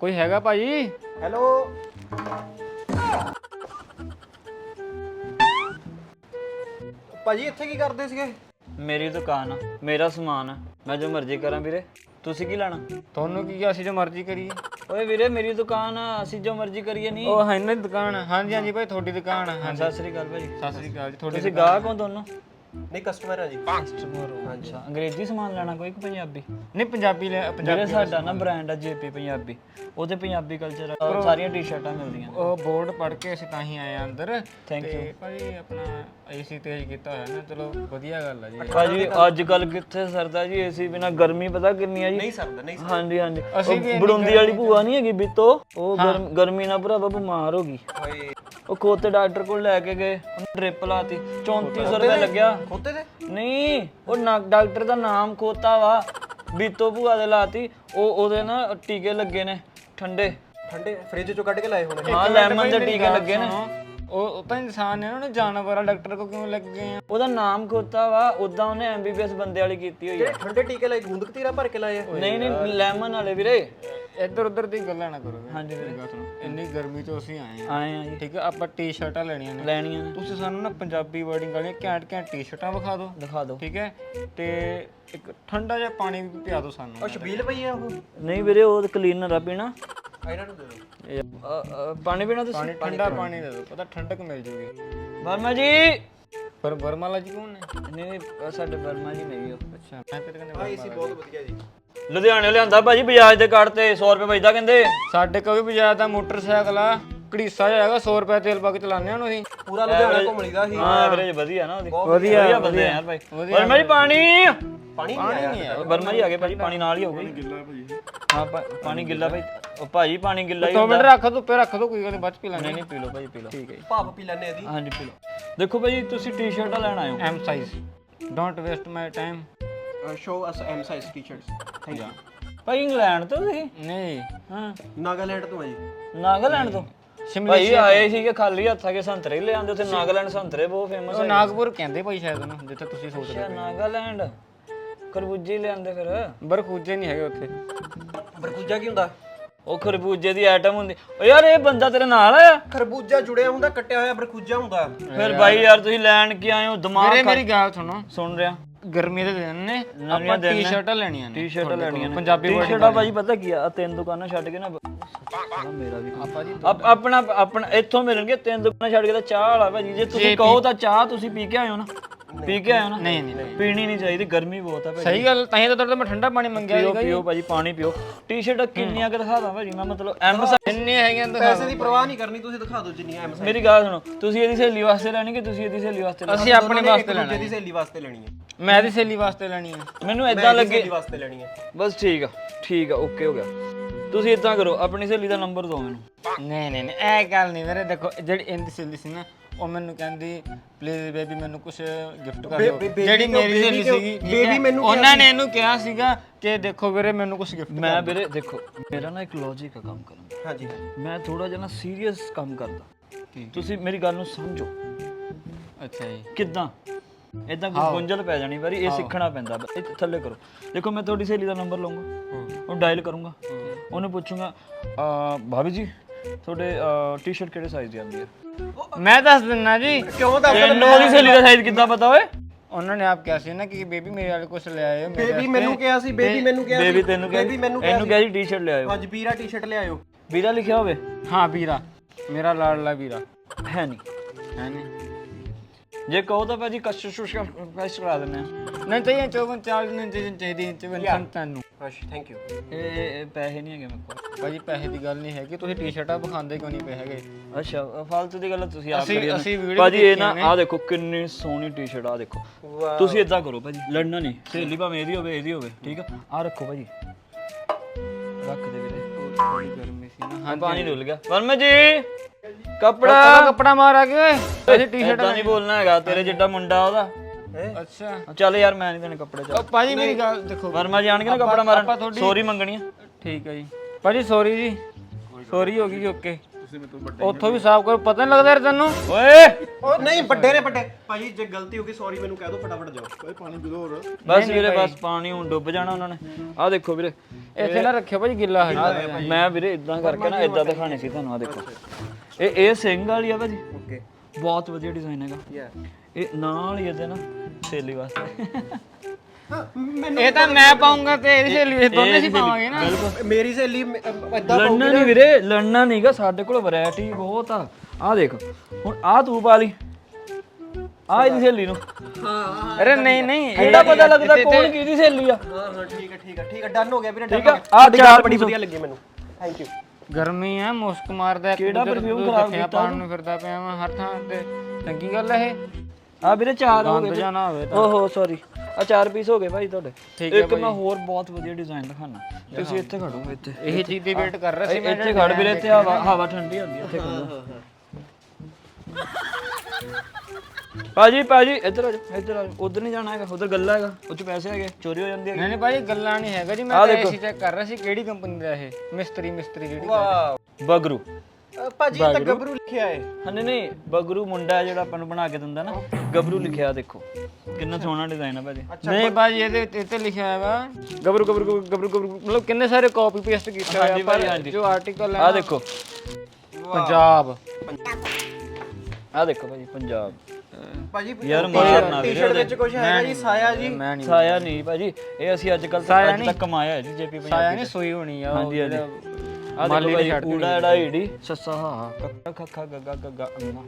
ਕੋਈ ਹੈਗਾ ਭਾਜੀ ਹੈਲੋ। ਭਾਜੀ ਇੱਥੇ ਕੀ ਕਰਦੇ ਸੀਗੇ? ਮੇਰੀ ਦੁਕਾਨ ਆ ਮੇਰਾ ਸਮਾਨ ਆ। ਮੈਂ ਜੋ ਮਰਜ਼ੀ ਕਰਾਂ ਵੀਰੇ। ਤੁਸੀਂ ਕੀ ਲੈਣਾ? ਤੁਹਾਨੂੰ ਕੀ ਕਿਹਾ ਅਸੀਂ ਜੋ ਮਰਜ਼ੀ ਕਰੀਏ। ਓਏ ਵੀਰੇ ਮੇਰੀ ਦੁਕਾਨ ਆ ਅਸੀਂ ਜੋ ਮਰਜ਼ੀ ਕਰੀਏ ਨਹੀਂ? ਉਹ ਹੈ ਨਾ ਦੁਕਾਨ। ਹਾਂਜੀ ਹਾਂਜੀ ਭਾਈ ਤੁਹਾਡੀ ਦੁਕਾਨ ਹੈ ਸਤਿ ਸ੍ਰੀ ਅਕਾਲ ਭਾਜੀ। ਸਤਿ ਸ੍ਰੀ ਅਕਾਲ ਜੀ ਤੁਹਾਡੀ ਤੁਸੀਂ ਗਾਹਕ ਹੋ ਦੋਨੋਂ? ਨਹੀਂ ਕਸਟਮਰ ਆ ਜੀ। ਕਸਟਮਰ ਹੋ ਅੱਛਾ ਅੰਗਰੇਜ਼ੀ ਸਮਾਨ ਲੈਣਾ ਕੋਈ ਕਿ ਪੰਜਾਬੀ? ਨਹੀਂ ਪੰਜਾਬੀ ਲੈ ਪੰਜਾਬੀ ਵੀਰੇ ਸਾਡਾ ਨਾ ਬ੍ਰਾਂਡ ਆ ਜੇਪੀ ਪੰਜਾਬੀ। ਉਹਦੇ ਪੰਜਾਬੀ ਕਲਚਰ ਸਾਰੀਆਂ ਟੀ-ਸ਼ਰਟਾਂ ਮਿਲਦੀਆਂ ਉਹ ਬੋਰਡ ਪੜ੍ਹ ਕੇ ਅਸੀਂ ਤਾਂ ਹੀ ਆਏ ਆ ਅੰਦਰ। Thank ਤੇ ਭਾਜੀ ਆਪਣਾ ਏਸੀ ਤੇਜ਼ ਕੀਤਾ ਹੋਇਆ ਨਾ। ਚਲੋ ਵਧੀਆ ਗੱਲ ਆ ਜੀ। ਭਾਜੀ ਅੱਜ ਕੱਲ ਕਿੱਥੇ ਸਰਦਾ ਜੀ ਏਸੀ ਬਿਨਾ? ਗਰਮੀ ਪਤਾ ਕਿੰਨੀ ਆ ਜੀ? ਨਹੀਂ ਸਰਦਾ ਨਹੀਂ ਹਾਂਜੀ ਹਾਂਜੀ। ਅਸੀਂ ਵੀ ਬੜੁੰਦੀ ਵਾਲੀ ਭੂਆ ਨਹੀਂ ਹੈਗੀ ਬਿੱਤੋ। ਉਹ ਗਰਮ- ਗਰਮੀ ਨਾਲ ਭਰਾਵਾ ਬਿਮਾਰ ਹੋ ਗਈ। ਓਏ। ਉਹ ਖੋਤੇ ਡਾਕਟਰ ਕੋਲ ਲੈ ਕੇ ਗਏ। ਉਹਨੂੰ ਡ੍ਰਿਪ ਲਾਤੀ। 3400 ਰੁਪਏ ਲੱਗਿਆ। ਖੋਤੇ ਤੇ ਨਹੀਂ ਉਹ ਨਾ- ਡਾਕਟਰ ਦਾ ਨਾਮ ਖੋਤਾ ਵਾ। ਬੀਤੋ ਭੂਆ ਦੇ ਲਾਤੀ ਉਹ ਉਹਦੇ ਨਾ ਟੀਕੇ ਲੱਗੇ ਨੇ ਠੰਡੇ। ਠੰਡੇ ਫ੍ਰਿਜ ਚੋਂ ਕੱਢ ਕੇ ਲਾਏ ਹੋਣੇ। ਹਾਂ ਲੈਮਨ ਦੇ ਟੀਕੇ ਲੱਗੇ ਨੇ। ਉਹ ਉਹ ਤਾਂ ਇਨਸਾਨ ਨੇ ਉਹਨੂੰ ਜਾਨਵਰ ਆ ਡਾਕਟਰ ਕੋ ਕਿਉਂ ਲੱਗ ਗਏ ਆ? ਉਹਦਾ ਨਾਮ ਖੋਤਾ ਵਾ ਉਦਾਂ ਉਹਨੇ ਐਮਬੀਬੀਐਸ ਬੰਦੇ ਵਾਲੀ ਕੀਤੀ ਹੋਈ ਹੈ ਠੰਡੇ ਟੀਕੇ ਲਾਏ ਗੂੰਦ ਕਤੀਰਾ ਭਰ ਕੇ ਲਾਏ ਆ। ਨਹੀਂ ਨਹੀਂ ਲੈਮਨ ਵਾਲੇ ਵੀਰੇ। ਇੱਧਰ ਉੱਧਰ ਦੀ ਗੱਲਾਂ ਨਾ ਕਰੋ। ਹਾਂਜੀ ਵੀਰੇ। ਗੱਲ ਸੁਣੋ ਇੰਨੀ ਗਰਮੀ ਤੋਂ ਅਸੀਂ ਆਏ ਆ। ਆਏ ਆ ਜੀ। ਠੀਕ ਹੈ ਆਪਾਂ ਟੀ-ਸ਼ਰਟਾਂ ਲੈਣੀਆਂ ਨੇ। ਲੈਣੀਆਂ ਨੇ। ਤੁਸੀਂ ਸਾਨੂੰ ਨਾ ਪੰਜਾਬੀ ਵਰਡਿੰਗ ਵਾਲੀਆਂ ਘੈਂਟ ਘੈਂਟ ਟੀ-ਸ਼ਰਟਾਂ ਵਿਖਾ ਦਿਓ। ਦਿਖਾ ਦਿਓ। ਠੀਕ ਹੈ ਤੇ ਇੱਕ ਠੰਡਾ ਜਿਹਾ ਪਾਣੀ ਵੀ ਪਿਆ ਦਿਓ ਸਾਨੂੰ। ਉਹ ਸ਼ਬੀਲ ਪਈ ਆ ਉਹ। ਨਹੀਂ ਵੀਰੇ ਉਹ ਕਲੀਨਰ ਆ ਪੀਣਾ। ਆ ਇਹਨਾਂ ਨੂੰ ਦੇ ਦਿਓ ਇਹ, ਅ, ਅ, ਪਾਣੀ ਪੀਣਾ ਤੁਸੀਂ? ਪਾਣੀ ਠੰਡਾ ਪਾਣੀ। ਦੇ ਦਿਓ ਪਤਾ ਠੰਡਕ ਮਿਲ ਜੂਗੀ। ਵਰਮਾ ਜੀ! ਪਰ ਵਰਮਾਲਾ ਜੀ ਕੌਣ ਨੇ? ਨਹੀਂ ਨਹੀਂ ਅ, ਸਾਡੇ ਵਰਮਾ ਜੀ ਨਹੀਂ ਉਹ ਅੱਛਾ। ਮੈਂ ਕਿਤੇ ਕਹਿੰਦੇ ਆ ਏਸੀ ਬਹੁਤ ਵਧੀਆ ਜੀ। ਲੁਧਿਆਣੇ ਲਿਆਂਦਾ ਭਾਜੀ ਬਜਾਜ ਦੇ ਕਾਰਡ ਤੇ 100 ਰੁਪਏ ਬਚਦਾ ਕਹਿੰਦੇ। ਸਾਡੇ ਕੋਲ ਵੀ ਬਜਾਜ ਦਾ ਮੋਟਰਸਾਈਕਲ ਆ ਘੜੀਸਾ ਜਿਹਾ ਹੈਗਾ 100 ਰੁਪਏ ਤੇਲ ਪਾ ਕੇ ਚਲਾਉਂਦੇ ਆ ਉਹਨੂੰ ਅਸੀਂ। ਪੂਰਾ ਲੁਧਿਆਣਾ ਘੁੰਮ ਲਈਦਾ ਸੀ। ਹਾਂ ਐਵਰੇਜ ਵਧੀਆ ਨਾ ਉਹਦੀ। ਵਧੀਆ। ਵਧੀਆ ਬੰਦੇ ਆ ਯਾਰ ਭਾਈ। ਵਰਮਾ ਜੀ ਪਾਣੀ! ਪਾਣੀ ਨਹੀਂ ਆਇਆ ਵਰਮਾ ਜੀ ਆ ਗਏ ਭਾਜੀ ਪਾਣੀ ਨਾਲ ਹੀ ਹੋਊਗਾ ਗਿੱਲਾ ਭਾਜੀ ਹਾਂ ਪਾ- ਪਾਣੀ ਗਿੱਲਾ ਭਾਈ। ਉਹ ਭਾਜੀ ਪਾਣੀ ਗਿੱਲਾ ਹੀ ਦੋ ਹੁੰਦਾ। ਮਿੰਟ ਰੱਖ ਦੋ ਪੇ ਰੱਖ ਦੋ ਕੋਈ ਗੱਲ ਨਹੀਂ ਬਾਅਦ ਚ ਪੀ ਲਾਂਗੇ ਨਹੀਂ ਨਹੀਂ ਪੀ ਲਓ ਭਾਜੀ ਪੀ ਲਓ। ਠੀਕ ਹੈ ਜੀ। ਭਾਪ ਪੀ ਲੈਣੇ ਇਹਦੀ ਹਾਂਜੀ ਪੀ ਲਓ। ਦੇਖੋ ਭਾਜੀ ਤੁਸੀਂ ਟੀ-ਸ਼ਰਟਾਂ ਲੈਣ ਆਏ ਹੋ। M size don't waste my time show us M size T-shirts thank you Bhai England ਤੋਂ ਤੁਸੀਂ? ਨਹੀਂ। ਹਾਂ। ਨਾਗਾਲੈਂਡ ਤੋਂ ਆ ਜੀ। ਨਾਗਾਲੈਂਡ ਤੋਂ? ਸ਼ਿਮਲੇ ਭਾਈ ਆਏ ਸੀਗੇ ਖਾਲੀ ਹੱਥਾਂ ਕੇ ਸੰਤਰੇ ਲੈ ਆਂਦੇ ਉੱਥੇ ਨਾਗਾਲੈਂਡ ਸੰਤਰੇ ਬਹੁਤ ਫੇਮਸ ਉਹ ਹੈ ਨਾਗਪੁਰ ਕਹਿੰਦੇ ਭਾਈ ਸ਼ਾਇਦ ਉਹਨੂੰ ਜਿੱਥੇ ਤੁਸੀਂ ਸੋਚਦੇ ਅੱਛਾ ਨਾਗਾਲੈਂਡ। ਖਰਬੂਜੇ ਲਿਆਂਦੇ ਫਿਰ। ਬਰਖੂਜੇ ਨਹੀਂ ਹੈਗੇ ਉੱਥੇ। ਬਰਕੂਜਾ ਕੀ ਹੁੰਦਾ? ਉਹ ਖਰਬੂਜੇ ਦੀ ਆਈਟਮ ਹੁੰਦੀ। ਓ ਯਾਰ ਇਹ ਬੰਦਾ ਤੇਰੇ ਨਾਲ ਆਇਆ ਖਰਬੂਜਾ ਜੁੜਿਆ ਹੁੰਦਾ ਕੱਟਿਆ ਹੋਇਆ ਬਰਕੂਜਾ ਹੁੰਦਾ। ਫਿਰ ਭਾਈ ਯਾਰ ਤੁਸੀਂ ਲੈਣ ਕੇ ਆਏ ਹੋ? ਦਿਮਾਗ ਵੀਰੇ ਮੇਰੀ ਗੱਲ ਸੁਣੋ। ਸੁਣ ਰਿਹਾ। ਗਰਮੀ ਦੇ ਦਿਨ ਨੇ ਆਪਾਂ ਦਿਨ ਨੇ। ਟੀ-ਸ਼ਰਟਾਂ ਲੈਣੀਆਂ ਨੇ। ਟੀ-ਸ਼ਰਟਾਂ ਲੈਣੀਆਂ ਨੇ। ਪੰਜਾਬੀ wording ਟੀ-ਸ਼ਰਟਾਂ ਭਾਜੀ ਪਤਾ ਕੀ ਆ? ਆਹ ਤਿੰਨ ਦੁਕਾਨਾਂ ਛੱਡ ਕੇ ਨਾ ਮੇਰਾ ਵੀ ਆਪਾਂ ਜੀ ਆਪ- ਆਪਣਾ ਆਪਣਾ ਇੱਥੋਂ ਮਿਲਣਗੇ ਤਿੰਨ ਦੁਕਾਨਾਂ ਛੱਡ ਕੇ ਤਾਂ ਚਾਹ ਵਾਲਾ ਭਾਜੀ ਜੇ। ਤੁਸੀਂ ਕਹੋ ਤਾਂ ਚਾਹ ਤੁਸੀਂ ਪੀ ਕੇ ਹੋ ਨਾ। ਪੀ ਕੇ ਹੋ ਨਾ? ਨਹੀਂ ਨਹੀਂ। ਪੀਣੀ ਨਹੀਂ ਚਾਹੀਦੀ ਗਰਮੀ ਬਹੁਤ ਆ ਭਾਜੀ ਸਹੀ ਗੱਲ ਤਾਂ ਹੀ ਤਾਂ ਤੁਹਾਡੇ ਤੋਂ ਮੈਂ ਠੰਡਾ ਪਾਣੀ ਮੰਗਿਆ ਪੀਓ ਸੀਗਾ ਪੀਓ ਭਾਜੀ ਪਾਣੀ ਪੀਓ। ਟੀ-ਸ਼ਰਟਾਂ ਕਿੰਨੀਆਂ ਕਿ ਦਿਖਾਦਾ ਭਾਜੀ ਮੈਂ ਮਤਲਬ ਐਮ ਇੰਨੇ ਹੈਗੀਆਂ ਤਾਂ ਪੈਸੇ ਦੀ ਪਰਵਾਹ ਨਹੀਂ ਕਰਨੀ ਤੁਸੀਂ ਦਿਖਾ ਦਿਓ ਜਿੰਨੀ ਐਮ ਮੇਰੀ ਗੱਲ ਸੁਣੋ ਤੁਸੀਂ ਇਹਦੀ ਸਹੇਲੀ ਵਾਸਤੇ ਲੈਣੀ ਕਿ ਤੁਸੀਂ ਇਹਦੀ ਸਹੇਲੀ ਵਾਸਤੇ ਲੈਣੀ? ਅਸੀਂ ਆਪਣੇ ਵਾਸਤੇ ਲੈਣਾ ਦੀ ਸਹੇਲੀ ਵਾਸਤੇ ਲੈਣੀ ਹੈ। ਮੈਂ ਦੀ ਸਹੇਲੀ ਵਾਸਤੇ ਲੈਣੀ ਹੈ। ਮੈਨੂੰ ਇਦਾਂ ਲੱਗੇ। ਸਹੇਲੀ ਵਾਸਤੇ ਲੈਣੀ ਹੈ। ਬਸ ਠੀਕ ਆ ਠੀਕ ਆ ਓਕੇ ਹੋ ਗਿਆ। ਤੁਸੀਂ ਇਦਾਂ ਕਰੋ ਆਪਣੀ ਸਹੇਲੀ ਦਾ ਨੰਬਰ ਦਿਓ ਮੈਨੂੰ। ਨਹੀਂ ਨਹੀਂ ਨਹੀਂ ਇਹ ਗੱਲ ਨਹੀਂ ਵੀਰੇ ਦੇਖੋ ਜਿਹੜੀ ਇਹਦੀ ਸਹੇਲੀ ਸੀ ਨਾ ਉਹ ਮੈਨੂੰ ਕਹਿੰਦੀ ਪਲੀਜ਼ ਬੇਬੀ ਮੈਨੂੰ ਕੁਝ ਗਿਫਟ ਕਰ ਦਿਓ। baby ਜਿਹੜੀ ਕਿਉਂ? ਮੇਰੀ baby ਸਹੇਲੀ ਕਿਉਂ? ਸੀਗੀ। ਠੀਕ baby ਹੈ? ਮੈਨੂੰ ਕਿਹਾ ਉਹਨਾਂ ਨੇ ਇਹਨੂੰ ਕਿਹਾ ਸੀਗਾ ਕਿ ਦੇਖੋ ਵੀਰੇ ਮੈਨੂੰ ਕੁਝ ਗਿਫਟ ਮੈਂ ਵੀਰੇ ਦੇਖੋ ਮੇਰਾ ਨਾ ਇੱਕ ਲੌਜੀਕ ਆ ਕੰਮ ਕਰਨ ਦਾ। ਹਾਂਜੀ। ਹਾਂਜੀ ਮੈਂ ਥੋੜਾ ਜਿਹਾ ਨਾ ਸੀਰੀਅਸ ਕੰਮ ਕਰਦਾ। ਤੁਸੀਂ ਮੇਰੀ ਗੱਲ ਨੂੰ ਸਮਝੋ। ਅੱਛਾ ਜੀ। ਕਿੱਦਾਂ? ਇਦਾਂ ਕੋਈ ਗੁੰਝਲ ਪੈ ਜਾਣੀ ਵਾਰੀ ਇਹ ਸਿੱਖਣਾ ਪੈਂਦਾ। ਬਸ ਇਹ ਥੱਲੇ ਕਰੋ। ਦੇਖੋ ਮੈਂ ਤੁਹਾਡੀ ਸਹੇਲੀ ਦਾ ਨੰਬਰ ਲਵਾਂਗਾ ਉਹ ਡਾਇਲ ਕਰੂੰਗਾ। ਉਹਨੂੰ ਪੁੱਛੂੰਗਾ ਅ, ਭਾਬੀ ਜੀ ਤੁਹਾਡੇ ਟੀ-ਸ਼ਰਟ ਕਿਹੜੇ ਸਾਈਜ਼ ਦੀ ਆਉਂਦੀ ਹੈ? ਮੈਂ ਦੱਸ ਦਿੰਨਾ ਜੀ। ਕਿਉਂ ਦੱਸ ਤੈਨੂੰ ਉਹਦੀ ਸਹੇਲੀ ਦਾ ਸਾਈਜ਼ ਕਿੱਦਾਂ ਪਤਾ ਓਏ? ਉਹਨਾਂ ਨੇ ਆਪ ਕਿਹਾ ਸੀ ਨਾ ਕਿ ਬੇਬੀ ਮੇਰੇ ਵਾਲੇ ਕੁਝ ਲੈ ਆਇਓ ਮੇਰੇ ਬੇਬੀ ਮੈਨੂੰ ਕਿਹਾ ਸੀ ਬੇਬੀ ਮੈਨੂੰ ਕਿਹਾ ਸੀ ਬੇਬੀ ਤੈਨੂੰ ਕਿਹਾ ਬੇਬੀ ਮੈਨੂੰ ਕਿਹਾ ਇਹਨੂੰ ਕਿਹਾ ਜੀ ਟੀ-ਸ਼ਰਟ ਲਿਆਇਓ ਹਾਂਜੀ ਵੀਰਾ ਟੀ-ਸ਼ਰਟ ਲਿਆਇਓ ਵੀਰਾ ਲਿਖਿਆ ਹੋਵੇ? ਹਾਂ ਵੀਰਾ। ਮੇਰਾ ਲਾਡਲਾ ਵੀਰਾ। ਹੈ ਨਹੀਂ। ਹੈ ਨਹੀਂ। ਜੇ ਕਹੋ ਤਾਂ ਭਾਜੀ ਕਸ਼ਟ ਸ਼ੁਸ਼ ਕਸ਼ਟ ਕਰਾ ਦਿੰਦੇ ਆ। ਨਹੀਂ ਚਾਹੀਏ 54 40 ਨਹੀਂ ਚਾਹੀਦੀ ਚਾਹੀਦੀ ਚਾਹੀਦੀ ਤੁਹਾਨੂੰ ਰਸ਼ ਥੈਂਕ ਯੂ ਇਹ ਇਹ- ਇਹ ਪੈਸੇ ਨਹੀਂ ਹੈਗੇ ਮੇਰੇ ਕੋਲ। ਭਾਜੀ ਪੈਸੇ ਦੀ ਗੱਲ ਨਹੀਂ ਹੈਗੀ। ਤੁਸੀਂ ਟੀ-ਸ਼ਰਟਾਂ ਵਿਖਾਉਂਦੇ ਕਿਉਂ ਨਹੀਂ ਪਏ ਹੈਗੇ? ਅੱਛਾ ਅ, ਫਾਲਤੂ ਦੀ ਗੱਲ ਤੁਸੀਂ ਆਪ ਅਸੀਂ- ਕਰੀ ਜਾਂਦੇ। ਅਸੀਂ video ਭਾਜੀ ਇਹ ਨਾ ਦੇਖੀਆਂ ਨੇ। ਆ ਦੇਖੋ ਕਿੰਨੀ ਸੋਹਣੀ ਟੀ-ਸ਼ਰਟ ਆ ਦੇਖੋ। ਤੁਸੀਂ ਇਦਾਂ ਕਰੋ ਭਾਜੀ ਲੜਨਾ ਨਹੀਂ। ਸਹੇਲੀ ਭਾਵੇਂ ਇਹਦੀ ਹੋਵੇ ਇਹਦੀ ਹੋਵੇ ਠੀਕ ਆ? ਆ ਰੱਖੋ ਭਾਜੀ। ਰੱਖ ਦੇ ਵੀਰੇ। ਥੋੜੀ ਗਰਮੀ ਸੀ ਨਾ ਹਾਂ ਪਾਣੀ ਡੁੱਲ ਗਿਆ। ਵਰਮਾ ਜੀ! ਕੱਪੜਾ! ਕੱਪੜਾ ਮਾਰ ਆ ਗਏ ਟੀ-ਸ਼ਰਟ ਨਹੀਂ ਬੋਲਣਾ ਹੈਗਾ ਤੇਰੇ ਜਿੱਡਾ ਮੁੰਡਾ ਉਹਦਾ। ਅੱਛਾ। ਚੱਲ ਯਾਰ ਮੈਂ ਨਹੀਂ ਦੇਣੇ ਕੱਪੜੇ ਚੱਲ। ਉਹ ਭਾਜੀ ਮੇਰੀ ਗੱਲ ਦੇਖੋ। ਵਰਮਾ ਜੀ ਆਣਗੇ ਨਾ ਕੱਪੜਾ ਮਾਰਨ? ਸੌਰੀ ਮੰਗਣੀ ਆ ਠੀਕ ਹੈ ਜੀ। ਭਾਜੀ ਸੌਰੀ ਜੀ। ਸੌਰੀ ਹੋ ਗਈ ਓਕੇ। ਤੁਸੀਂ ਮੇਰੇ ਤੋਂ ਵੱਡੇ ਉੱਥੋਂ ਵੀ ਸਾਫ਼ ਕਰੋ। ਪਤਾ ਨਹੀਂ ਲੱਗਦਾ ਯਾਰ ਤੈਨੂੰ। ਓਏ! ਉਹ ਨਹੀਂ ਵੱਡੇ ਨੇ ਵੱਡੇ। ਭਾਜੀ ਜੇ ਗਲਤੀ ਹੋ ਗਈ ਸੌਰੀ ਮੈਨੂੰ ਕਹਿ ਦਿਓ ਫਟਾਫਟ ਜਾਓ। ਓਏ ਪਾਣੀ ਪੀ ਲਓ ਹੋਰ। ਬਸ ਵੀਰੇ ਬਸ ਪਾਣੀ ਹੁਣ ਡੁੱਬ ਜਾਣਾ ਉਹਨਾਂ ਨੇ। ਆਹ ਦੇਖੋ ਵੀਰੇ। ਇੱਥੇ ਨਾ ਰੱਖਿਓ ਭਾਜੀ ਗਿੱਲਾ ਹੋ ਮੈਂ ਵੀਰੇ ਇਦਾਂ ਕਰਕੇ ਨਾ ਇਦਾਂ ਦਿਖਾਣੇ ਸੀ ਤੁਹਾਨੂੰ ਆ ਦੇਖੋ। ਇਹ ਇਹ ਸਿੰਘ ਵਾਲੀ ਆ ਭਾਜੀ। ਓਕੇ। ਬਹੁਤ ਵਧੀਆ ਡਿਜ਼ਾਈਨ ਹੈਗਾ। ਯਾ ਇਹ ਨਾਲ ਹੀ ਇਹਦੇ ਨਾ ਸੇਲੀ ਵਾਸਤੇ। ਇਹ ਤਾਂ ਮੈਂ ਪਾਉਂਗਾ ਤੇ ਇਹਦੀ ਸਹੇਲੀ ਇਹ ਦੋਨੇ ਸੀ ਪਾਵਾਂਗੇ ਨਾ। ਮੇਰੀ ਸਹੇਲੀ ਇਦਾਂ ਲੜਨਾ ਨਹੀਂ ਵੀਰੇ ਲੜਨਾ ਨਹੀਂਗਾ ਸਾਡੇ ਕੋਲ ਵੈਰਾਈਟੀ ਬਹੁਤ ਆ। ਆਹ ਦੇਖ ਹੁਣ ਆਹ ਤੂੰ ਪਾ ਲਈ ਆਹ ਇਹਦੀ ਸਹੇਲੀ ਨੂੰ। ਅਰੇ ਨਹੀਂ ਨਹੀਂ ਇਹ- ਇਹਦਾ ਪਤਾ ਲੱਗਦਾ ਕੌਣ ਕਿਹਦੀ ਸਹੇਲੀ ਆ। ਹਾਂ ਹਾਂ ਠੀਕ ਹੈ ਠੀਕ ਹੈ ਠੀਕ ਹੈ ਡਨ ਹੋ ਗਿਆ ਵੀਰੇ ਠੀਕ done ਆ ਗੱਲ ਚਾਰ ਬੜੀ ਵਧੀਆ ਲੱਗੀ ਮੈਨੂੰ। ਥੈਂਕ ਯੂ ਗਰਮੀ ਆ ਮੁਸਕ ਮਾਰਦਾ ਕਿਹੜਾ perfume ਖਰਾਬ ਕੀਤਾ ਪਾਣ ਨੂੰ ਫਿਰਦਾ ਪਿਆ ਮੈਂ ਹਰ ਥਾਂ ਤੇ। ਚੰਗੀ ਗੱਲ ਹੈ ਇਹ। ਆ ਵੀਰੇ ਚਾਰ ਹੋ ਗਏ ਜਾਣਾ ਹੋਵੇ ਤਾਂ। ਓਹੋ ਸੌਰੀ ਆ ਚਾਰ ਪੀਸ ਹੋ ਗਏ ਭਾਈ ਤੁਹਾਡੇ। ਠੀਕ ਹੈ ਇੱਕ ਮੈਂ ਹੋਰ ਬਹੁਤ ਵਧੀਆ ਡਿਜ਼ਾਈਨ ਦਿਖਾਣਾ ਤੁਸੀਂ ਇੱਥੇ ਖੜੋ ਇੱਥੇ। ਇਹੀ ਚੀਜ਼ ਦੀ ਵੇਟ ਕਰ ਰਿਹਾ ਸੀ ਇਹ- ਇੱਥੇ ਖੜ ਵੀਰੇ ਇੱਥੇ ਹਵਾ ਹਵਾ ਠੰਡੀ ਹੁੰਦੀ ਹੈ ਇੱਥੇ ਖੜੋ। ਭਾਜੀ ਭਾਜੀ ਇੱਧਰ ਆ ਜਾਓ ਇੱਧਰ ਆ ਜਾਓ। ਉਧਰ ਨਹੀਂ ਜਾਣਾ ਹੈਗਾ ਉਧਰ ਗੱਲਾ ਹੈਗਾ ਉਹ ਚ ਪੈਸੇ ਹੈਗੇ ਚੋਰੀ ਹੋ ਜਾਂਦੀ ਹੈਗੀ। ਨਹੀਂ ਨਹੀਂ ਭਾਜੀ ਗੱਲਾਂ ਨਹੀਂ ਹੈਗਾ ਜੀ। ਮੈਂ ਏਸੀ ਚੈੱਕ ਕਰ ਰਿਹਾ ਸੀ ਕਿਹੜੀ ਕੰਪਨੀ ਦਾ ਇਹ ਮਿਸਤਰੀ ਮਿਸਤਰੀ ਜਿਹੜੀ ਵਾਹ ਬਗਰੂ। ਭਾਜੀ ਇਹ ਤਾਂ ਗੱਭਰੂ ਲਿਖਿਆ ਹੈ। ਹਾਂ ਨਹੀਂ ਨਹੀਂ ਬਗਰੂ ਮੁੰਡਾ ਹੈ ਜਿਹੜਾ ਆਪਾਂ ਨੂੰ ਬਣਾ ਕੇ ਦਿੰਦਾ ਨਾ। ਗੱਭਰੂ ਲਿਖਿਆ ਦੇਖੋ। ਕਿੰਨਾ ਸੋਹਣਾ ਡਿਜ਼ਾਈਨ ਹੈ ਭਾਜੀ। ਨਹੀਂ ਭਾਜੀ ਇਹਦੇ ਉੱਤੇ- ਇੱਥੇ ਲਿਖਿਆ ਹੈਗਾ ਗਬਰੂ ਗਬਰੂ ਗਬਰੂ ਗਬਰੂ ਗਬਰੂ ਮਤਲਬ ਕਿੰਨੇ ਸਾਰੇ ਕਾਪੀ ਪੇਸਟ ਕੀਤੇ ਹੋਏ ਆ ਪਰ ਜੋ ਆਰਟੀਕਲ ਹੈ ਆ ਦੇਖੋ। ਪੰਜਾਬ। ਆ ਦੇਖੋ ਭਾਜੀ ਪੰਜਾਬ। ਭਾਜੀ ਯਾਰ ਮਾਰਨਾ ਟੀ-ਸ਼ਰਟ ਵਿੱਚ ਕੁਝ ਹੈਗਾ ਜੀ ਸਾਇਆ ਜੀ। ਮੈਂ ਨਹੀਂ ਸਾਇਆ ਨਹੀਂ। ਭਾਜੀ ਇਹ ਅਸੀਂ ਅੱਜ ਕੱਲ ਅੱਜ ਤੱਕ ਕਮਾਇਆ ਹੈ ਜੀ ਜੇਪੀ ਪੰਜਾਬ ਸਾਇਆ ਨਹੀਂ ਸੋਈ ਹੋਣੀ ਆ ਹਾਂਜੀ ਹਾਂਜੀ। ਆ ਦੇਖੋ ਭਾਜੀ ਊੜਾ ਐੜਾ ਈੜੀ ਸੱਸਾ ਹਾ ਹਾ ਕੱਕਾ ਖੱਖਾ ਗੱਗਾ ਗੱਗਾ ਅੰਮਾ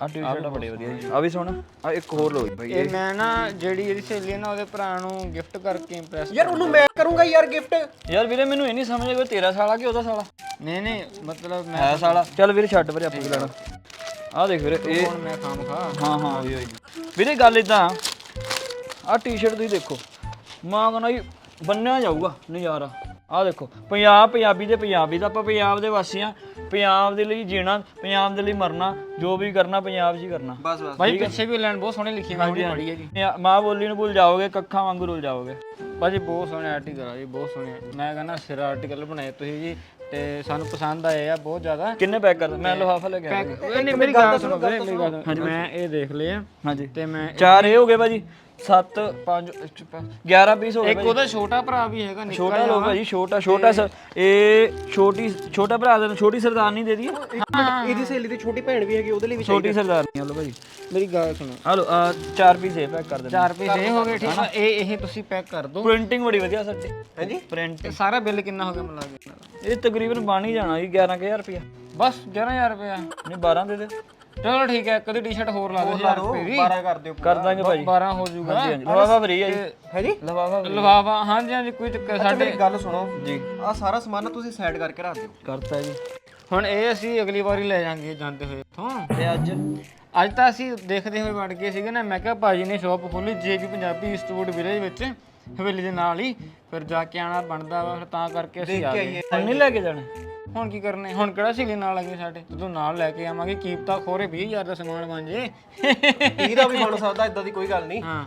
ਆ ਟੀ-ਸ਼ਰਟ ਬੜੀ ਵਧੀਆ ਜੀ। ਆ ਵੀ ਸੋਹਣਾ। ਆ ਇੱਕ ਹੋਰ ਲਓ ਜੀ ਭਾਈ ਇਹ ਮੈਂ ਨਾ ਜਿਹੜੀ ਇਹਦੀ ਸਹੇਲੀ ਹੈ ਨਾ ਉਹਦੇ ਭਰਾ ਨੂੰ ਗਿਫਟ ਕਰਕੇ ਇੰਪ੍ਰੈਸ ਯਾਰ ਉਹਨੂੰ ਮੈਂ ਕਰੂੰਗਾ ਯਾਰ ਗਿਫਟ ਯਾਰ ਵੀਰੇ ਮੈਨੂੰ ਇਹ ਨਹੀਂ ਸਮਝ ਆਇਆ ਤੇਰਾ ਸਾਲਾ ਕਿ ਉਹਦਾ ਸਾਲਾ? ਨਹੀਂ ਨਹੀਂ ਮਤਲਬ ਮੈਂ ਹੈ ਸਾਲਾ। ਚੱਲ ਵੀਰੇ ਛੱਡ ਵੀਰੇ ਆਪੇ ਲੈਣਾ ਆ ਦੇਖ ਵੀਰੇ ਇਹ ਹੁਣ ਮੈਂ ਖਾਮ ਖਾ। ਹਾਂ ਹਾਂ ਉਹੀ ਉਹੀ ਵੀਰੇ ਗੱਲ ਇਦਾਂ ਆ। ਟੀ-ਸ਼ਰਟ ਤੁਸੀਂ ਦੇਖੋ। ਮਾਂ ਕਹਿੰਦਾ ਜੀ ਬੰਨਿਆ ਜਾਊਗਾ ਨਜ਼ਾਰਾ। ਆ ਦੇਖੋ ਪੰਜਾਬ ਪੰਜਾਬੀ ਦੇ ਪੰਜਾਬੀ ਦਾ ਆਪਾਂ ਪੰਜਾਬ ਦੇ ਵਾਸੀ ਆ। ਪੰਜਾਬ ਦੇ ਲਈ ਜੀਣਾ ਪੰਜਾਬ ਦੇ ਲਈ ਮਰਨਾ ਜੋ ਵੀ ਕਰਨਾ ਪੰਜਾਬ 'ਚ ਹੀ ਕਰਨਾ। ਬਸ ਬਸ ਭਾਈ ਪਿੱਛੇ ਵੀ ਲਾਈਨ ਬਹੁਤ ਸੋਹਣੀ ਲਿਖੀ ਪੜ੍ਹੀ ਹੈ ਜੀ ਮਾਂ ਬੋਲੀ ਨੂੰ ਭੁੱਲ ਜਾਓਗੇ ਕੱਖਾਂ ਵਾਂਗੂ ਰੁੱਲ ਜਾਓਗੇ। ਭਾਜੀ ਬਹੁਤ ਸੋਹਣੇ ਆਰਟੀਕਲ ਆ ਜੀ ਬਹੁਤ ਸੋਹਣੇ। ਮੈਂ ਕਹਿੰਦਾ ਸਿਰ ਆਰਟੀਕਲ ਬਣਾਏ ਤੁਸੀਂ ਜੀ ਤੇ ਸਾਨੂੰ ਪਸੰਦ ਆਏ ਆ ਬਹੁਤ ਜ਼ਿਆਦਾ। ਕਿੰਨੇ ਪੈਕ ਕਰ ਮੈਂ ਲਿਫਾਫਾ ਲੈ ਕੇ ਆਇਆ। ਨਹੀਂ ਮੇਰੀ ਗੱਲ ਸੁਣੋ ਵੀਰੇ, ਮੇਰੀ ਗੱਲ ਸੁਣੋ। ਮੈਂ ਇਹ ਦੇਖ ਲਿਆ ਹਾਂਜੀ। ਤੇ ਮੈਂ ਚਾਰ ਇਹ ਹੋ ਗਏ ਭਾਜੀ। 7 5 11 ਪੀਸ ਹੋ ਗਏ ਇੱਕ ਭਾਜੀ ਉਹਦਾ ਛੋਟਾ ਭਰਾ ਵੀ ਹੈਗਾ ਨਿੱਕਾ ਛੋਟਾ ਲੋ ਭਾਜੀ ਛੋਟਾ ਛੋਟਾ ਸਰ ਇਹ ਛੋਟੀ ਛੋਟਾ ਭਰਾ ਦਾ ਛੋਟੀ ਸਰਦਾਰਨੀ ਦੇ ਇਹਦੀ ਸਹੇਲੀ ਦੀ ਛੋਟੀ ਭੈਣ ਵੀ ਹੈਗੀ ਉਹਦੇ ਲਈ ਵੀ ਛੋਟੀ ਸਰਦਾਰਨੀ ਹਲੋ ਭਾਜੀ ਮੇਰੀ ਗੱਲ ਸੁਣੋ। ਹਲੋ ਆ ਚਾਰ ਪੀਸ ਇਹ ਪੈਕ ਕਰ ਦੇਣਾ ਚਾਰ ਪੀਸ ਇਹ ਹੋ ਗਏ ਠੀਕ ਆ। ਇਹ ਇਹ ਤੁਸੀਂ ਪੈਕ ਕਰ ਦਿਓ। ਪ੍ਰਿੰਟਿੰਗ ਬੜੀ ਵਧੀਆ ਸਾਡੀ। ਹਾਂਜੀ? ਪ੍ਰਿੰਟ ਤੇ ਸਾਰਾ ਬਿੱਲ ਕਿੰਨਾ ਹੋ ਗਿਆ ਮਿਲਾ ਕੇ ਇਹਨਾਂ ਦਾ? ਇਹ ਤਕਰੀਬਨ ਬਣ ਹੀ ਜਾਣਾ ਜੀ 11000 ਰੁਪਇਆ। ਬਸ 11000 ਰੁਪਇਆ। ਨਹੀਂ 12 ਦੇ ਦੇ। ਚਲੋ ਠੀਕ ਹੈ ਕਦੀ ਟੀ-ਸ਼ਰਟ ਹੋਰ ਲਾ ਦਿਓ 1000 ਰੁਪਏ ਦੀ। 12 ਕਰ ਦਿਓ ਕਰ ਦਾਂਗੇ ਭਾਜੀ। 12 ਹੋ ਜਾਊਗਾ। ਹਾਂਜੀ ਹਾਂਜੀ। ਲਵਾਵਾ ਫਰੀ ਹੈ ਜੀ। ਹਾਂਜੀ ਲਵਾਵਾ ਲਵਾਵਾ ਹਾਂਜੀ ਹਾਂਜੀ ਕੋਈ ਚੱਕਰ ਸਾਡੇ ਗੱਲ ਸੁਣੋ। ਜੀ। ਆ ਸਾਰਾ ਸਮਾਨ ਨਾ ਤੁਸੀਂ ਸਾਈਡ ਕਰਕੇ ਰੱਖ ਦਿਓ। ਕਰਤਾ ਜੀ। ਹੁਣ ਇਹ ਅਸੀਂ ਅਗਲੀ ਵਾਰੀ ਲੈ ਜਾਾਂਗੇ ਜਾਂਦੇ ਹੋਏ ਇੱਥੋਂ। ਤੇ ਅੱਜ? ਅੱਜ ਤਾਂ ਅਸੀਂ ਦੇਖਦੇ ਹੋਏ ਵੜ ਗਏ ਸੀਗੇ ਨਾ ਮੈਂ ਕਿਹਾ ਭਾਜੀ ਨੇ ਸ਼ਾਪ ਖੋਲੀ ਜੇਪੀ ਪੰਜਾਬੀ ਸਟੂਡ ਵਿਲੇਜ ਵਿੱਚ ਹਵੇਲੀ ਦੇ ਨਾਲ ਹੀ ਫਿਰ ਜਾ ਕੇ ਆਣਾ ਬਣਦਾ ਵਾ ਫਿਰ ਤਾਂ ਕਰਕੇ ਅਸੀਂ ਆ ਗਏ। ਹੁਣ ਨਹੀਂ ਲੈ ਕੇ ਜਾਣੇ? ਹੁਣ ਕੀ ਕਰਨੇ? ਹੁਣ ਕਿਹੜਾ ਸਹੇਲੀ ਨਾਲ ਲੱਗੇ ਸਾਡੇ? ਜਦੋਂ ਨਾਲ ਲੈ ਕੇ ਆਵਾਂਗੇ ਕੀਪਤਾ ਖੋਰੇ 20000 ਦਾ ਸਮਾਨ ਬਣ ਜੇ। 30 ਦਾ ਵੀ ਬਣ ਸਕਦਾ ਇਦਾਂ ਦੀ ਕੋਈ ਗੱਲ ਨਹੀਂ। ਹਾਂ।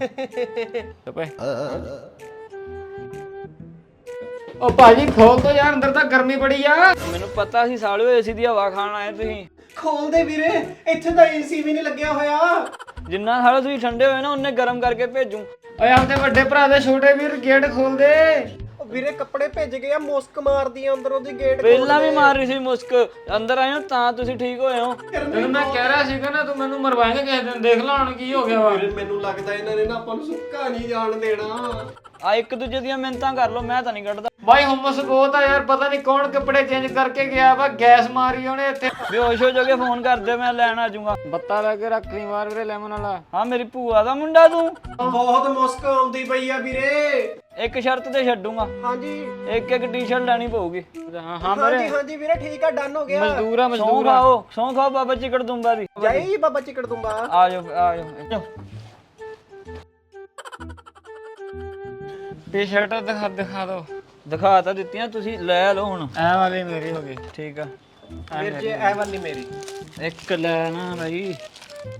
ਚੁੱਪੇ ਉਹ ਭਾਜੀ ਖੋਲ ਤੋਂ ਯਾਰ ਅੰਦਰ ਤਾਂ ਗਰਮੀ ਬੜੀ ਆ। ਮੈਨੂੰ ਪਤਾ ਸੀ ਸਾਲਿਓ ਏਸੀ ਦੀ ਹਵਾ ਖਾਣ ਆਏ ਤੁਸੀਂ। ਖੋਲ ਦੇ ਵੀਰੇ ਇੱਥੇ ਤਾਂ ਏਸੀ ਵੀ ਨਹੀਂ ਲੱਗਿਆ ਹੋਇਆ। ਜਿੰਨਾ ਸਾਲਿਓ ਤੁਸੀਂ ਠੰਡੇ ਹੋਏ ਨਾ ਉਹਨੇ ਗਰਮ ਕਰਕੇ ਭੇਜੂ। ਓਏ ਆਪਦੇ ਵੱਡੇ ਭਰਾ ਦੇ ਛੋਟੇ ਵੀਰ ਗੇਟ ਖੋਲ ਦੇ। ਵੀਰੇ ਕੱਪੜੇ ਭੇਜ ਗਏ ਆ ਮੁਸਕ ਮਾਰਦੀ ਆ ਅੰਦਰ ਉਹਦੀ ਗੇਟ ਪਹਿਲਾਂ ਵੀ ਮਾਰ ਰਹੀ ਸੀ ਮੁਸਕ ਅੰਦਰ ਆਏ ਹੋ ਤਾਂ ਤੁਸੀਂ ਠੀਕ ਹੋਏ ਹੋ। ਤੈਨੂੰ ਮੈਂ ਕਹਿ ਰਿਹਾ ਸੀਗਾ ਨਾ ਤੂੰ ਮੈਨੂੰ ਮਰਵਾਏਂਗਾ ਕਿਸੇ ਦਿਨ ਦੇਖ ਲਾ ਹੁਣ ਕੀ ਹੋ ਗਿਆ ਵਾ। ਵੀਰੇ ਮੈਨੂੰ ਲੱਗਦਾ ਇਹਨਾਂ ਨੇ ਨਾ ਆਪਾਂ ਨੂੰ ਸੁੱਕਾ ਨਹੀਂ ਜਾਣ ਦੇਣਾ। ਆ ਇੱਕ ਦੂਜੇ ਦੀਆਂ ਮਿੰਤਾਂ ਕਰ ਲਓ ਮੈਂ ਤਾਂ ਨਹੀਂ ਕੱਢਦਾ। ਬਾਈ ਹੁਮਸ ਬਹੁਤ ਆ ਯਾਰ ਪਤਾ ਨਹੀਂ ਕੌਣ ਕੱਪੜੇ ਚੇਂਜ ਕਰਕੇ ਗਿਆ ਵਾ ਗੈਸ ਮਾਰੀ ਉਹਨੇ ਇੱਥੇ। ਬੇਹੋਸ਼ ਹੋ ਜਾਓਗੇ ਫੋਨ ਕਰ ਦਿਓ ਮੈਂ ਲੈਣ ਆ ਜਾਊਂਗਾ। ਬੱਤਾ ਲਾ ਕੇ ਰੱਖ ਲਈ ਮਾਰ ਵੀਰੇ ਲੈਮਨ ਵਾਲਾ। ਹਾਂ ਮੇਰੀ ਭੂਆ ਦਾ ਮੁੰਡਾ ਤੂੰ। ਬਹੁਤ ਮੁਸਕ ਆਉਂਦੀ ਪਈ ਆ ਵੀਰੇ। ਇੱਕ ਸ਼ਰਤ ਤੇ ਛੱਡੂੰਗਾ। ਹਾਂਜੀ। ਇੱਕ ਇੱਕ ਟੀ-ਸ਼ਰਟ ਲੈਣੀ ਪਊਗੀ। ਹਾਂ ਹਾਂ ਹਾਂਜੀ ਹਾਂਜੀ ਵੀਰੇ ਠੀਕ ਆ ਡਨ ਹੋ ਗਿਆ। ਮਜ਼ਦੂਰ ਆ ਸੌਂ ਮਜ਼ਦੂਰ ਆ। ਖਾਓ ਸੌਂ ਖਾਓ ਬਾਬਾ ਚਿਕੜ ਦੁੰਬਾ ਦੀ। ਜੈ ਜੀ ਬਾਬਾ ਚਿਕੜ ਦੁੰਬਾ। ਆ ਜਾਓ ਆ ਜਾਓ ਟੀ-ਸ਼ਰਟ ਦਿਖਾ ਦਿਖਾ ਦੋ। ਦਿਖਾ ਤਾਂ ਦਿੱਤੀਆਂ ਤੁਸੀਂ ਲੈ ਲਓ ਹੁਣ। ਐ ਵਾਲੀ ਮੇਰੀ ਹੋ ਗਈ। ਠੀਕ ਆ। ਵੀਰ ਜੀ ਇਹ ਵਾਲੀ ਮੇਰੀ। ਇੱਕ ਲੈਣਾ ਭਾਈ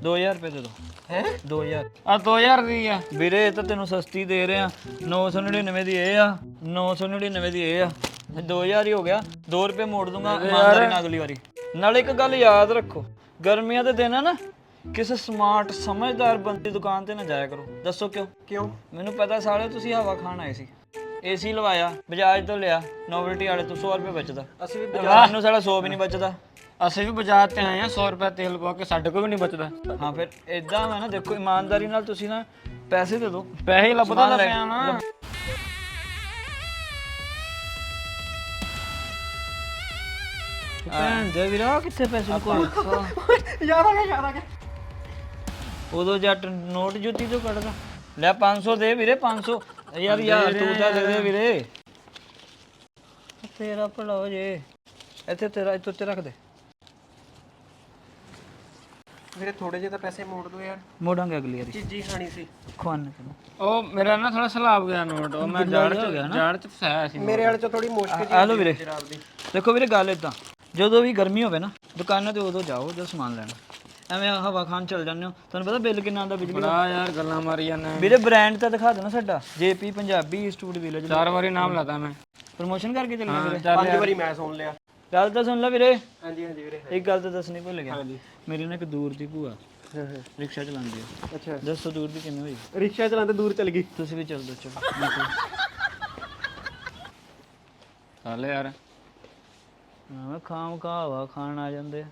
2000 ਰੁਪਏ ਦੇ ਦੋ। ਹੈ? 2000 ਆ 2000 ਦੀ ਆ। ਵੀਰੇ ਇਹ ਤਾਂ ਤੈਨੂੰ ਸਸਤੀ ਦੇ ਰਹੇ ਆ। 999 ਦੀ ਇਹ ਆ। 999 ਦੀ ਇਹ ਆ। 2000 ਹੀ ਹੋ ਗਿਆ। 2 ਰੁਪਏ ਮੋੜ ਦੂੰਗਾ ਇਮਾਨਦਾਰੀ ਨਾਲ ਅਗਲੀ ਵਾਰੀ। ਨਾਲ ਇੱਕ ਗੱਲ ਯਾਦ ਰੱਖੋ ਗਰਮੀਆਂ ਦੇ ਦਿਨ ਆ ਨਾ ਕਿਸੇ ਸਮਾਰਟ ਸਮਝਦਾਰ ਬੰਦੇ ਦੀ ਦੁਕਾਨ ਤੇ ਨਾ ਜਾਇਆ ਕਰੋ। ਦੱਸੋ ਕਿਉਂ? ਕਿਉਂ? ਮੈਨੂੰ ਪਤਾ ਸਾਲੇ ਤੁਸੀਂ ਹਵਾ ਖਾਣ ਆਏ ਸੀ। ਏਸੀ ਲਵਾਇਆ ਬਜਾਜ ਤੋਂ ਲਿਆ ਨੋਵਲਟੀ ਵਾਲੇ ਤੋਂ 100 ਰੁਪਏ ਬਚਦਾ। ਅਸੀਂ ਵੀ ਸਾਨੂੰ ਸਾਲਾ 100 ਵੀ ਨਹੀਂ ਬਚਦਾ। ਅਸੀਂ ਵੀ ਬਾਜ਼ਾਰ ਤੇ ਆਏ ਆ 100 ਰੁਪਏ ਤੇਲ ਪਵਾ ਕੇ ਸਾਡੇ ਕੋਲ ਵੀ ਨਹੀਂ ਬਚਦਾ। ਹਾਂ ਫਿਰ ਇਦਾਂ ਵਾ ਨਾ ਦੇਖੋ ਇਮਾਨਦਾਰੀ ਨਾਲ ਤੁਸੀਂ ਨਾ ਪੈਸੇ ਦੇ ਦਿਓ। ਪੈਸੇ ਲੱਭਦਾ ਲੈ- ਪਿਆ ਨਾ ਭੈਣ ਦੇ ਵੀਰਾ ਕਿੱਥੇ ਪੈਸੇ ਕੋਲ ਯਾਦ ਆ ਗਿਆ ਯਾਦ ਆ ਗਿਆ। ਉਦੋਂ ਜੱਟ ਨੋਟ ਜੁੱਤੀ ਤੋਂ ਕੱਢਦਾ। ਲੈ 500 ਦੇ ਵੀਰੇ 500 ਯਾਰ ਯਾਰ ਤੂੰ ਤਾਂ ਦੇ ਦੇ ਵੀਰੇ। ਤੇਰਾ ਭਲਾ ਜੇ। ਇੱਥੇ ਤੇਰਾ ਇੱਥੇ ਉੱਤੇ ਰੱਖ ਦੇ। ਵੀਰੇ ਥੋੜੇ ਜਿਹੇ ਤਾਂ ਪੈਸੇ ਮੋੜ ਦੋ ਯਾਰ। ਮੋੜਾਂਗੇ ਅਗਲੀ ਵਾਰੀ। ਚੀਜ਼ੀ ਖਾਣੀ ਸੀ। ਖਵਾਨ ਤੈਨੂੰ ਉਹ ਮੇਰਾ ਨਾ ਥੋੜਾ ਸਲਾਬ ਗਿਆ ਨੋਟ। ਉਹ ਮੈਂ ਜਾੜ ਚ ਜਾੜ ਚ ਫਸਾਇਆ ਸੀ ਮੇਰੇ ਵਾਲੇ ਚ ਥੋੜੀ ਮੁਸ਼ਕਿਲ ਆ ਲਓ ਵੀਰੇ। ਦੇਖੋ ਵੀਰੇ ਗੱਲ ਇਦਾਂ ਜਦੋਂ ਵੀ ਗਰਮੀ ਹੋਵੇ ਨਾ ਦੁਕਾਨਾਂ ਤੇ ਉਦੋਂ ਜਾਓ ਜਦੋਂ ਸਮਾਨ ਲੈਣਾ। ਐਵੇਂ ਹਵਾ ਖਾਨ ਚਲ ਜਾਂਦੇ ਹੋ। ਤੁਹਾਨੂੰ ਪਤਾ ਬਿੱਲ ਕਿੰਨਾ ਆਉਂਦਾ ਬਿਜਲੀ ਦਾ? ਬੜਾ ਯਾਰ ਗੱਲਾਂ ਮਾਰੀ ਜਾਂਦੇ ਵੀਰੇ ਬ੍ਰਾਂਡ ਤਾਂ ਦਿਖਾ ਦੇਣਾ ਸਾਡਾ। ਜੇਪੀ ਪੰਜਾਬੀ ਸਟੂਡ ਵਿਲੇਜ ਚਾਰ ਵਾਰੀ ਨਾਮ ਲਾਤਾ ਮੈਂ। ਪ੍ਰਮੋਸ਼ਨ ਕਰਕੇ ਚੱਲਣਾ ਵੀਰੇ। ਪੰਜ ਵਾਰੀ ਮੈਂ ਸੁਣ ਲਿਆ। ਗੱਲ ਤਾਂ ਸੁਣ ਲੈ ਵੀਰੇ। ਹਾਂਜੀ ਹਾਂਜੀ ਵੀਰੇ ਇੱਕ ਗੱਲ ਤਾਂ ਦੱਸਣੀ ਭੁੱਲ ਗਿਆ। ਹਾਂਜੀ। ਮੇਰੀ ਨਾ ਇੱਕ ਦੂਰ ਦੀ ਭੂਆ ਹਾਂ ਹਾਂ। ਰਿਕਸ਼ਾ ਚਲਾਉਂਦੀ ਹੈ ਅੱਛਾ। ਦੱਸੋ ਦੂਰ ਦੀ ਕਿਵੇਂ ਹੋਈ? ਰਿਕਸ਼ਾ ਚਲਾਉਂਦੇ ਦੂਰ ਚਲ ਗਈ। ਤੁਸੀਂ ਵੀ ਚੱਲ ਦੋ ਚਲੋ। ਯਾਰ। ਮੈਂ ਖਾਮ ਖਾ ਹਵਾ ਖਾਣ ਆ ਜਾਂਦੇ ਆ।